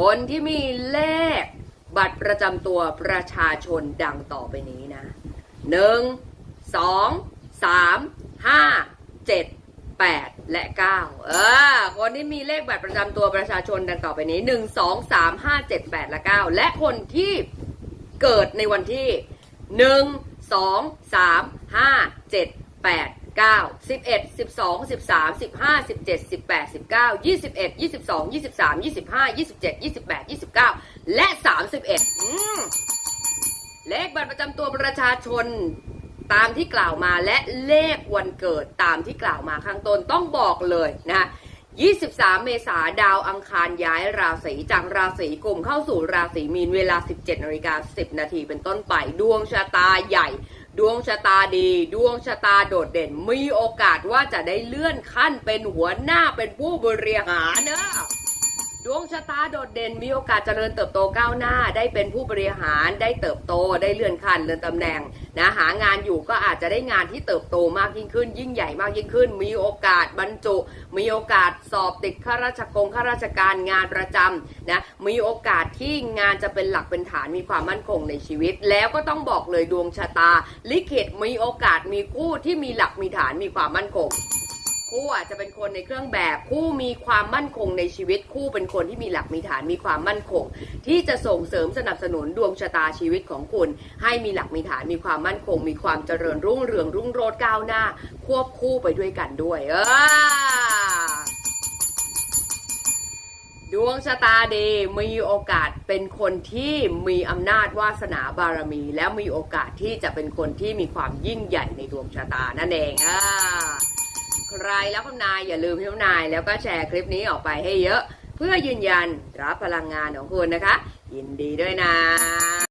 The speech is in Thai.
คนที่มีเลขบัตรประจำตัวประชาชนดังต่อไปนี้นะหนึ่งสองสามห้าเจ็ดแปดและเก้าเออคนที่มีเลขบัตรประจำตัวประชาชนดังต่อไปนี้หนึ่งสองสามห้าเจ็ดแปดและเก้าและคนที่เกิดในวันที่หนึ่งสองสามห้าเจ็ดแปด เก้าสิบเอ็ดสิบสองสิบสามสิบห้าสิบเจ็ดสิบแปดสิบเก้ายี่สิบเอ็ดยี่สิบสองยี่สิบสามยี่สิบห้ายี่สิบเจ็ดยี่สิบแปดยี่สิบเก้าและสามสิบเอ็ดเลขบัตรประจำตัวประชาชนตามที่กล่าวมาและเลขวันเกิดตามที่กล่าวมาข้างต้นต้องบอกเลยนะคะ23 เมษาดาวอังคารย้ายราศีจากราศีกลุ่มเข้าสู่ราศีมีนเวลา 17นาฬิกา10 นาทีเป็นต้นไป ดวงชะตาใหญ่ ดวงชะตาดี ดวงชะตาโดดเด่น มีโอกาสว่าจะได้เลื่อนขั้นเป็นหัวหน้าเป็นผู้บริหารเนอะ ดวงชะตาโดดเด่นมีโอกาสเจริญเติบโตก้าวหน้า ได้เป็นผู้บริหารได้เติบโตได้เลื่อนขั้นเลื่อนตำแหน่งนะหางานอยู่ก็อาจจะได้งานที่เติบโตมากยิ่งขึ้น ยิ่งใหญ่มากยิ่งขึ้น มีโอกาสบรรจุ มีโอกาสสอบติดข้าราชกงข้าราชการงานประจำนะมีโอกาสที่งานจะเป็นหลักเป็นฐานมีความมั่นคงในชีวิต แล้วก็ต้องบอกเลยดวงชะตา ลิขิตมีโอกาสมีคู่ที่มีหลักมีฐานมีความมั่นคง คู่อาจจะเป็นคนในเครื่องแบบคู่มีความมั่นคงในชีวิตคู่เป็นคนที่มีหลักมีฐานมีความมั่นคง ที่จะส่งเสริมสนับสนุนดวงชะตาชีวิตของคุณ ให้มีหลักมีฐานมีความมั่นคง มีความเจริญรุ่งเรืองรุ่งโรจน์ก้าวหน้า ควบคู่ไปด้วยกันด้วยเออดวงชะตาดีมีโอกาสเป็นคนที่มีอำนาจวาสนาบารมี และมีโอกาสที่จะเป็นคนที่มีความยิ่งใหญ่ในดวงชะตานั่นเองอ่า ใครแล้วคุณนายอย่าลืมพี่นายแล้วก็แชร์คลิปนี้ออกไปให้เยอะ เพื่อยืนยันรับพลังงานของคุณนะคะ ยินดีด้วยนะ